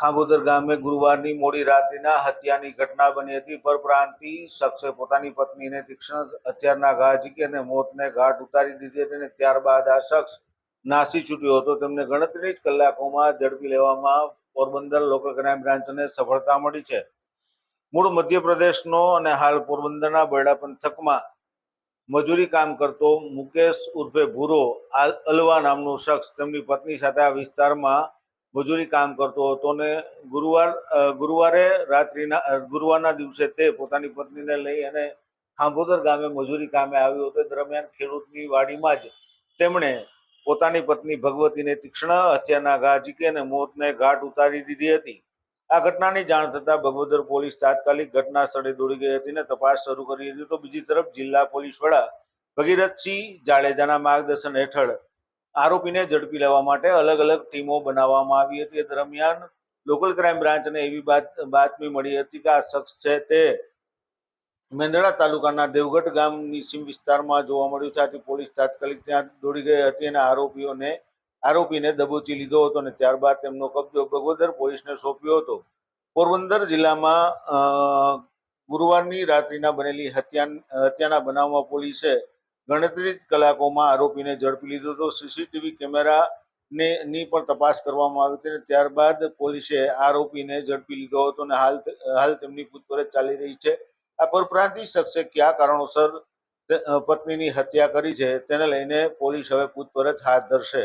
ખાંભોદર ગામે ગુરુવારની મોડી રાત્રિના હત્યાની ઘટના બની હતી. પરપ્રાંતિ શખ્સે પોતાની પત્નીને તીક્ષ્ણ હથિયારના ઘા ઝીકી અને મોતને ઘાટ ઉતારી દીધી હતી અને ત્યારબાદ આ શખ્સ નાસી છૂટ્યો હતો. તેમને ગણતરી જ કલાકોમાં ઝડપી લેવામાં પોરબંદર લોકલ ક્રાઇમ બ્રાન્ચને સફળતા મળી છે. મૂળ મધ્યપ્રદેશનો અને હાલ પોરબંદરના બરડા પંથકમાં મજૂરી કામ કરતો મુકેશ ઉર્ફે ભૂરો અલવા નામનો શખ્સ તેમની પત્ની સાથે આ વિસ્તારમાં મજૂરી કામ કરતો હતો ને ગુરુવાર ગુરુવારે રાત્રિના ગુરુવારના દિવસે તે પોતાની પત્નીને લઈ અને ખાંભોદર ગામે મજૂરી કામે આવ્યો હતો. દરમિયાન ખેડૂતની વાડીમાં જ તેમણે પોતાની પત્ની ભગવતીને તીક્ષ્ણ હત્યાના ઘા ઝીકી અને મોતને ઘાટ ઉતારી દીધી હતી. આ ઘટનાની જાણ થતાં ભગવદર પોલીસ તાત્કાલિક ઘટના સ્થળે દોડી ગઈ હતી અને તપાસ શરૂ કરી હતી. તો બીજી તરફ જિલ્લા પોલીસ વડા ભગીરથસિંહ જાડેજાના માર્ગદર્શન હેઠળ આરોપીને ઝડપી લેવા માટે અલગ અલગ ટીમો બનાવવામાં આવી હતી. એ દરમિયાન લોકલ ક્રાઇમ બ્રાન્ચને એવી બાતમી મળી હતી કે આ શખ્સ છે તે મેંદડા તાલુકાના દેવગઢ ગામની સીમ વિસ્તારમાં જોવા મળ્યું છે. આથી પોલીસ તાત્કાલિક ત્યાં દોડી ગઈ હતી અને આરોપીઓને, આરોપીને દબોચી લીધો હતો અને ત્યારબાદ તેમનો કબજો બગોદર પોલીસને સોંપ્યો હતો. પોરબંદર જિલ્લામાં ગુરુવારની રાત્રિના બનેલી હત્યા હત્યાના બનાવમાં પોલીસે ગણતરી જ કલાકોમાં આરોપીને ઝડપી લીધો હતો. સીસીટીવી કેમેરા ને ની પણ તપાસ કરવામાં આવી હતી અને ત્યારબાદ પોલીસે આરોપીને ઝડપી લીધો હતો અને હાલ હાલ તેમની પૂછપરછ ચાલી રહી છે. આ પરપ્રાંતિ શખ્સે કયા કારણોસર પત્નીની હત્યા કરી છે તેને લઈને પોલીસ હવે પૂછપરછ હાથ ધરશે.